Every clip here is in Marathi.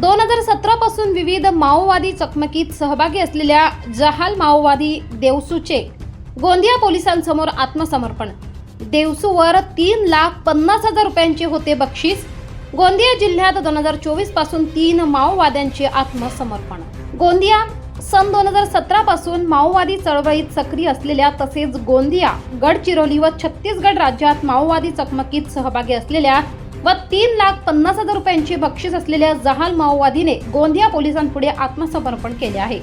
दोन हजार सतरा पासून विविध माओवादी चकमकीत सहभागी असलेल्या जहाल माओवादी देवसूचे गोंदिया पोलिसांसमोर आत्मसमर्पण. देवसूवर तीन लाख पन्नास हजार रुपयांचे होते बक्षीस. गोंदिया जिल्ह्यात दोन हजार चोवीसपासून तीन माओवाद्यांचे आत्मसमर्पण. गोंदिया सन दोन हजार सतरा पासून माओवादी चळवळीत सक्रिय असलेल्या तसेच गोंदिया गडचिरोली व छत्तीसगड राज्यात माओवादी चकमकीत सहभागी असलेल्या व तीन लाख पन्नास हजार रुपयांचे बक्षीस असलेल्या जहाल माओवादीने गोंदिया पोलिसांपुढे आत्मसमर्पण केले आहे.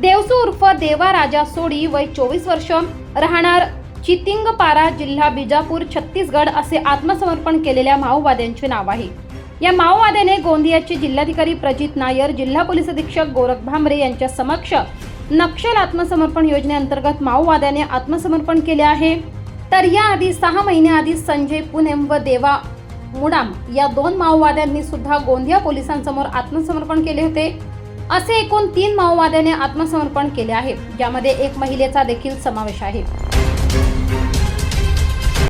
देवसू उर्फ देवा राजा सोडी वय चोवीस वर्ष राहणार चितिंगपारा जिल्हा बिजापूर छत्तीसगड असे आत्मसमर्पण केलेल्या माओवाद्यांचे नाव आहे. या माओवाद्याने गोंदियाचे जिल्हाधिकारी प्रजित नायर जिल्हा पोलीस अधीक्षक गोरख भांबरे यांच्या समक्ष नक्षल आत्मसमर्पण योजनेअंतर्गत माओवाद्याने आत्मसमर्पण केले आहे. तर याआधी सहा महिन्याआधी संजय पुनेम व देवा मुडाम या दोन माओवाद्यांनी सुद्धा गोंदिया पोलिसांसमोर आत्मसमर्पण केले होते. असे एकूण तीन माओवाद्याने आत्मसमर्पण केले आहे ज्यामध्ये एक महिलेचा देखील समावेश आहे.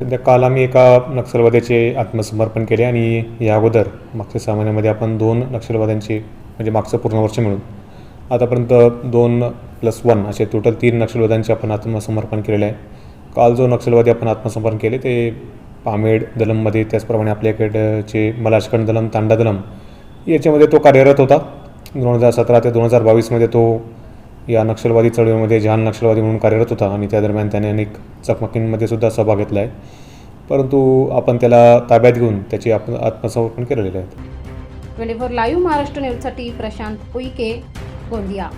सध्या काल आम्ही एका नक्षलवाद्याचे आत्मसमर्पण केले आणि या अगोदर मागच्या सहा महिन्यामध्ये आपण दोन नक्षलवाद्यांचे म्हणजे मागचं पूर्ण वर्ष मिळून आतापर्यंत दोन प्लस वन असे टोटल तीन नक्षलवाद्यांचे आपण आत्मसमर्पण केलेले आहे. काल जो नक्षलवादी आपण आत्मसमर्पण केले ते पामेड दलममध्ये त्याचप्रमाणे आपल्याकडचे मलाशकंड दलम तांडा दलम याच्यामध्ये तो कार्यरत होता. दोन हजार सतरा ते दोन हजार बावीसमध्ये तो या नक्षलवादी चळवळीमध्ये जहान नक्षलवादी म्हणून कार्यरत होता आणि त्या दरम्यान त्याने अनेक चकमकींमध्ये सुद्धा सहभाग घेतला आहे परंतु आपण त्याला ताब्यात घेऊन त्याची आपण आत्मसमर्पण केलेले आहे ट्वेंटी फोर लाईव्ह महाराष्ट्र न्यूजसाठी प्रशांत उईके गोंदिया.